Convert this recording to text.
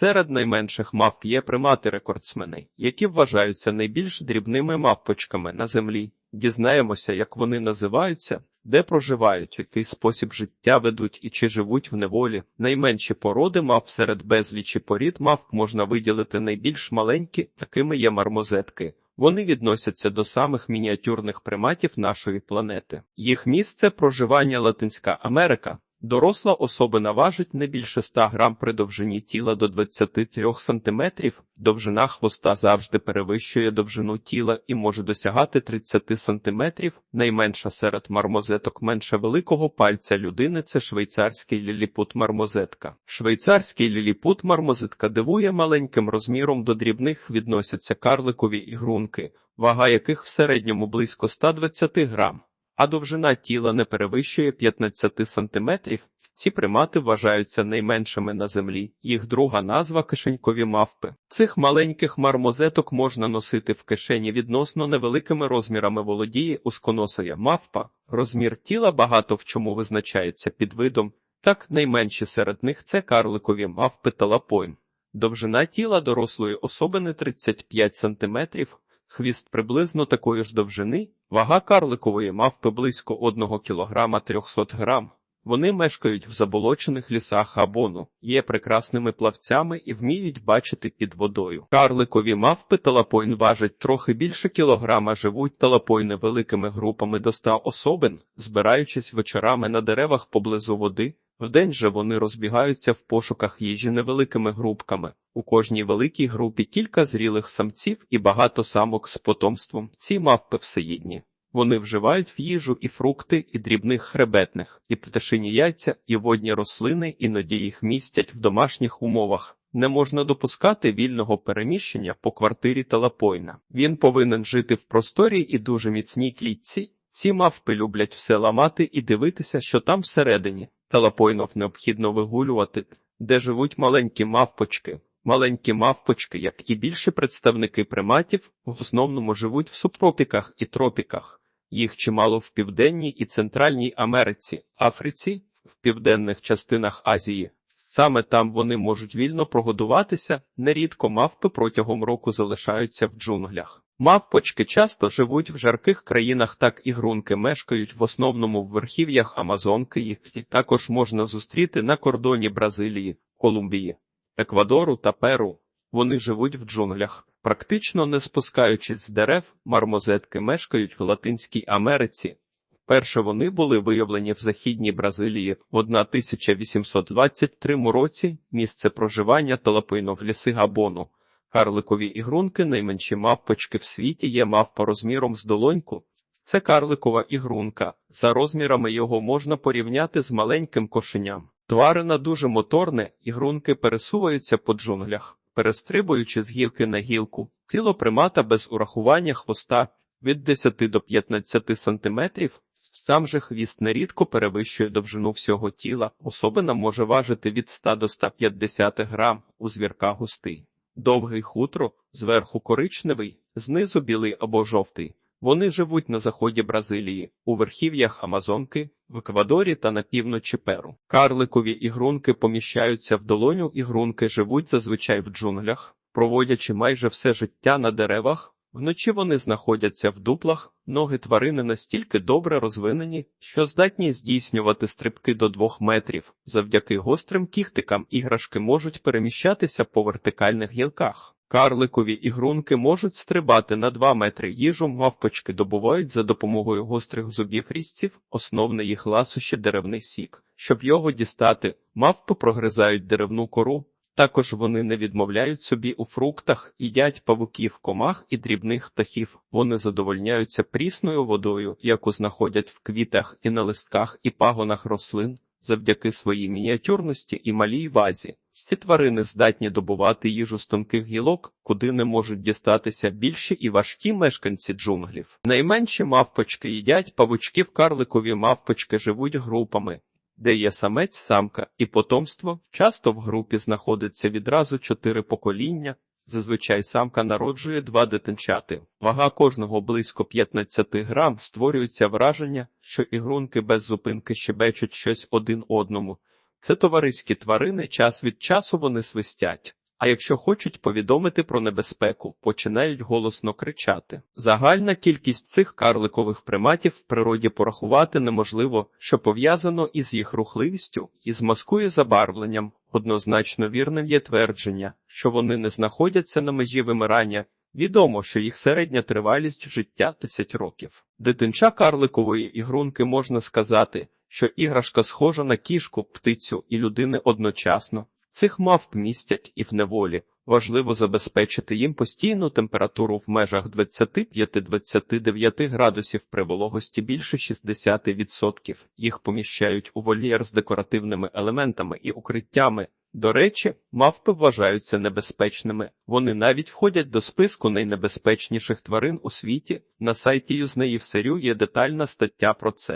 Серед найменших мавп є примати-рекордсмени, які вважаються найбільш дрібними мавпочками на землі. Дізнаємося, як вони називаються, де проживають, який спосіб життя ведуть і чи живуть в неволі. Найменші породи мавп серед безлічі порід мавп можна виділити найбільш маленькі, такими є мармозетки. Вони відносяться до самих мініатюрних приматів нашої планети. Їх місце проживання Латинська Америка. Доросла особина важить не більше 100 грам при довжині тіла до 23 см, довжина хвоста завжди перевищує довжину тіла і може досягати 30 см. Найменша серед мармозеток менше великого пальця людини це швейцарський ліліпут мармозетка. Швейцарський ліліпут мармозетка дивує маленьким розміром до дрібних відносяться карликові ігрунки, вага яких в середньому близько 120 грам а довжина тіла не перевищує 15 сантиметрів. Ці примати вважаються найменшими на землі. Їх друга назва кишенькові мавпи. Цих маленьких мармозеток можна носити в кишені відносно невеликими розмірами володіє усконосая мавпа. Розмір тіла багато в чому визначається під видом. Так найменші серед них це карликові мавпи та лапойм. Довжина тіла дорослої особини 35 сантиметрів, хвіст приблизно такої ж довжини, вага карликової мавпи близько 1 кг 300 грам. Вони мешкають в заболочених лісах абону, є прекрасними плавцями і вміють бачити під водою. Карликові мавпи талапойн важать трохи більше кілограма, живуть талапойни великими групами до 100 особин, збираючись вечорами на деревах поблизу води. Вдень же вони розбігаються в пошуках їжі невеликими групками. У кожній великій групі кілька зрілих самців і багато самок з потомством. Ці мавпи всеїдні. Вони вживають в їжу і фрукти, і дрібних хребетних, і пташині яйця, і водні рослини, іноді їх містять в домашніх умовах. Не можна допускати вільного переміщення по квартирі Талапойна. Він повинен жити в просторі і дуже міцній клітці. Ці мавпи люблять все ламати і дивитися, що там всередині. Талапойнов необхідно вигулювати, де живуть маленькі мавпочки. Маленькі мавпочки, як і більші представники приматів, в основному живуть в субтропіках і тропіках. Їх чимало в Південній і Центральній Америці, Африці, в південних частинах Азії. Саме там вони можуть вільно прогодуватися, нерідко мавпи протягом року залишаються в джунглях. Мавпочки часто живуть в жарких країнах, так і грунки мешкають в основному в верхів'ях Амазонки, їх також можна зустріти на кордоні Бразилії, Колумбії, Еквадору та Перу. Вони живуть в джунглях. Практично не спускаючись з дерев, мармозетки мешкають в Латинській Америці. Вперше вони були виявлені в Західній Бразилії в 1823 році місце проживання талапино в ліси Габону. Карликові ігрунки найменші мавпочки в світі є мавпа розміром з долоньку. Це карликова ігрунка. За розмірами його можна порівняти з маленьким кошеням. Тварина дуже моторне, ігрунки пересуваються по джунглях, перестрибуючи з гілки на гілку. Тіло примата без урахування хвоста від 10 до 15 сантиметрів. Сам же хвіст нерідко перевищує довжину всього тіла. Особина може важити від 100 до 150 грам, у звірка густий. Довгий хутро, зверху коричневий, знизу білий або жовтий. Вони живуть на заході Бразилії, у верхів'ях Амазонки, в Еквадорі та на півночі Перу. Карликові ігрунки поміщаються в долоню, ігрунки живуть зазвичай в джунглях, проводячи майже все життя на деревах. Вночі вони знаходяться в дуплах, ноги тварини настільки добре розвинені, що здатні здійснювати стрибки до двох метрів. Завдяки гострим кіхтикам іграшки можуть переміщатися по вертикальних гілках. Карликові ігрунки можуть стрибати на 2 метри їжу, мавпочки добувають за допомогою гострих зубів різців, основне їх ласощі деревний сік. Щоб його дістати, мавпи прогризають деревну кору. Також вони не відмовляють собі у фруктах, їдять павуків, комах і дрібних птахів. Вони задовольняються прісною водою, яку знаходять в квітах і на листках і пагонах рослин. Завдяки своїй мініатюрності і малій вазі, ці тварини здатні добувати їжу з тонких гілок, куди не можуть дістатися більші і важкі мешканці джунглів. Найменші мавпочки їдять павучків, карликові мавпочки живуть групами, де є самець, самка і потомство. Часто в групі знаходиться відразу чотири покоління. Зазвичай самка народжує два дитинчати. Вага кожного близько 15 грам створюється враження, що ігрунки без зупинки щебечуть щось один одному. Це товариські тварини, час від часу вони свистять. А якщо хочуть повідомити про небезпеку, починають голосно кричати. Загальна кількість цих карликових приматів в природі порахувати неможливо, що пов'язано із їх рухливістю і змаскує забарвленням. Однозначно вірним є твердження, що вони не знаходяться на межі вимирання. Відомо, що їх середня тривалість життя 10 років. Дитинча карликової ігрунки можна сказати, що іграшка схожа на кішку, птицю і людини одночасно. Цих мавп містять і в неволі. Важливо забезпечити їм постійну температуру в межах 25-29 градусів при вологості більше 60%. Їх поміщають у вольєр з декоративними елементами і укриттями. До речі, мавпи вважаються небезпечними. Вони навіть входять до списку найнебезпечніших тварин у світі. На сайті Юзнеївсерю є детальна стаття про це.